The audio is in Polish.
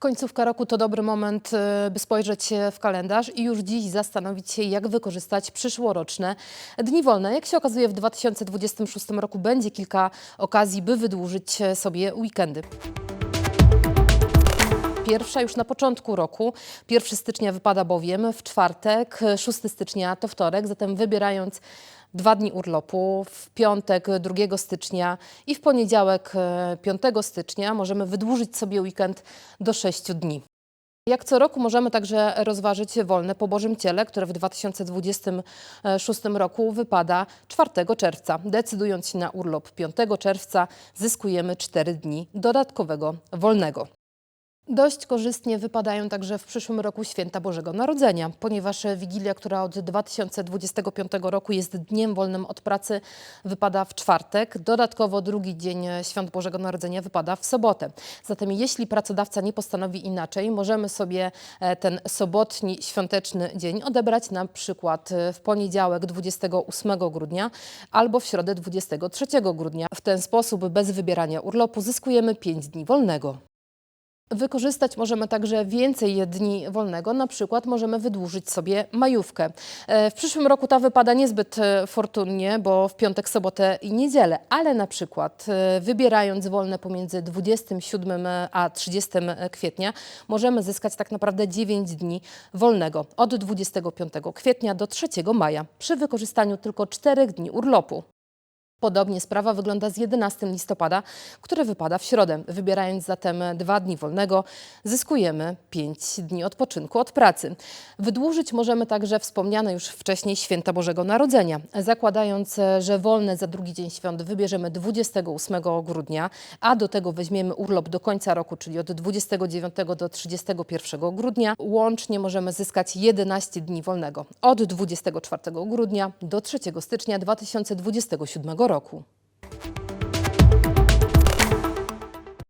Końcówka roku to dobry moment, y, by spojrzeć się w kalendarz i już dziś zastanowić się, jak wykorzystać przyszłoroczne dni wolne. Jak się okazuje, w 2026 roku będzie kilka okazji, by wydłużyć e, sobie weekendy. Pierwsza już na początku roku. 1 stycznia wypada bowiem w czwartek, 6 stycznia to wtorek, zatem wybierając dwa dni urlopu, w piątek 2 stycznia i w poniedziałek e, 5 stycznia możemy wydłużyć sobie weekend do 6 dni. Jak co roku możemy także rozważyć wolne po Bożym Ciele, które w 2026 roku wypada 4 czerwca. Decydując się na urlop 5 czerwca zyskujemy 4 dni dodatkowego wolnego. Dość korzystnie wypadają także w przyszłym roku święta Bożego Narodzenia, ponieważ Wigilia, która od 2025 roku jest dniem wolnym od pracy, wypada w czwartek. Dodatkowo drugi dzień świąt Bożego Narodzenia wypada w sobotę. Zatem jeśli pracodawca nie postanowi inaczej, możemy sobie e, ten sobotni świąteczny dzień odebrać na przykład e, w poniedziałek 28 grudnia albo w środę 23 grudnia. W ten sposób bez wybierania urlopu zyskujemy 5 dni wolnego. Wykorzystać możemy także więcej dni wolnego, na przykład możemy wydłużyć sobie majówkę. E, W przyszłym roku ta wypada niezbyt e, fortunnie, bo w piątek, sobotę i niedzielę, ale na przykład e, wybierając wolne pomiędzy 27 a 30 kwietnia możemy zyskać tak naprawdę 9 dni wolnego od 25 kwietnia do 3 maja przy wykorzystaniu tylko 4 dni urlopu. Podobnie sprawa wygląda z 11 listopada, który wypada w środę. Wybierając zatem dwa dni wolnego, zyskujemy 5 dni odpoczynku od pracy. Wydłużyć możemy także wspomniane już wcześniej święta Bożego Narodzenia. Zakładając, że wolne za drugi dzień świąt wybierzemy 28 grudnia, a do tego weźmiemy urlop do końca roku, czyli od 29 do 31 grudnia, łącznie możemy zyskać 11 dni wolnego od 24 grudnia do 3 stycznia 2027 roku.